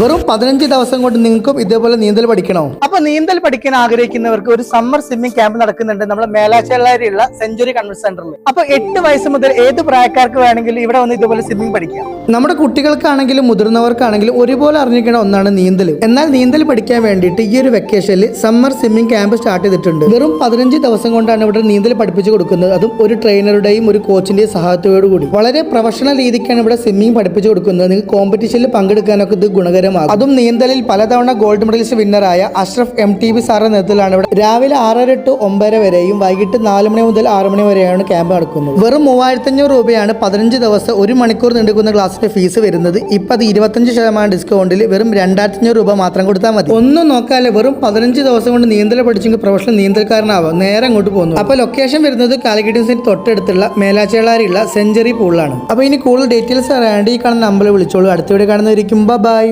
വെറും പതിനഞ്ച് ദിവസം കൊണ്ട് നിങ്ങൾക്കും ഇതേപോലെ നീന്തൽ പഠിക്കണോ? അപ്പൊ നീന്തൽ പഠിക്കാൻ ആഗ്രഹിക്കുന്നവർക്ക് ഒരു സമ്മർ സ്വിമ്മിംഗ് ക്യാമ്പ് നടക്കുന്നുണ്ട് നമ്മുടെ മേലാശ്ശേരിയിലുള്ള സെഞ്ചുറി കൺവെൻഷൻ സെന്ററിൽ അപ്പൊ എട്ട് വയസ്സ് മുതൽ ഏത് പ്രായക്കാർക്ക് വേണമെങ്കിലും ഇവിടെ വന്ന് ഇതുപോലെ സ്വിമ്മിംഗ് പഠിക്കാം? നമ്മുടെ കുട്ടികൾക്കാണെങ്കിലും മുതിർന്നവർക്കാണെങ്കിലും ഒരുപോലെ അറിഞ്ഞിരിക്കുന്ന ഒന്നാണ് നീന്തൽ എന്നാൽ നീന്തൽ പഠിക്കാൻ വേണ്ടിയിട്ട് ഈ ഒരു വെക്കേഷനിൽ സമ്മർ സ്വിമ്മിംഗ് ക്യാമ്പ് സ്റ്റാർട്ട് ചെയ്തിട്ടുണ്ട്. വെറും പതിനഞ്ച് ദിവസം കൊണ്ടാണ് ഇവിടെ നീന്തൽ പഠിപ്പിച്ചു കൊടുക്കുന്നത്. അതും ഒരു ട്രെയിനറുടെയും ഒരു കോച്ചിന്റെയും സഹായത്തോടു കൂടി വളരെ പ്രൊഫഷണൽ രീതിക്കാണ് ഇവിടെ സ്വിമ്മിംഗ് പഠിപ്പിച്ചു കൊടുക്കുന്നത്. നിങ്ങൾക്ക് കോമ്പറ്റീഷനിൽ പങ്കെടുക്കാനൊക്കെ ഇത് ഗുണകരമാകും. അതും നീന്തലിൽ പലതവണ ഗോൾഡ് മെഡലിസ്റ്റ് വിന്നറായ അഷ്റഫ് എം ടി ബി സാറിന്റെ നേതൃത്വത്തിലാണ് ഇവിടെ രാവിലെ ആറര ടു ഒമ്പതര വരെയും വൈകിട്ട് നാല് മണി മുതൽ ആറ് മണി വരെയാണ് ക്യാമ്പ് നടക്കുന്നത്. വെറും മൂവായിരത്തി അഞ്ഞൂറ് രൂപയാണ് പതിനഞ്ച് ദിവസം ഒരു മണിക്കൂർ നീണ്ടുക്കുന്ന ക്ലാസ്സിന്റെ ഫീസ് വരുന്നത്. ഇപ്പൊ അത് ഇരുപത്തഞ്ച് ശതമാനം ഡിസ്കൗണ്ടിൽ വെറും രണ്ടായിരത്തി അഞ്ഞൂറ് രൂപ മാത്രം കൊടുത്താൽ മതി. ഒന്നും നോക്കാല്ലേ വെറും പതിനഞ്ച് ദിവസം കൊണ്ട് നീന്തൽ പഠിച്ചെങ്കിൽ പ്രൊഫഷണൽ നീന്തൽക്കാരനാവാം. നേരെ അങ്ങോട്ട് പോകുന്നു. അപ്പൊ ലൊക്കേഷൻ വരുന്നത് കാലിക്കറ്റ് തൊട്ടടുത്തുള്ള മേലാച്ചേളാരിയുള്ള സെഞ്ചുറി പൂളാണ് അപ്പൊ ഇനി കൂടുതൽ ഡീറ്റെയിൽസ് അറിയാണ്ട് ഈ കാണുന്ന നമ്പറിൽ വിളിച്ചോളൂ. അടുത്ത വീഡിയോ ബൈ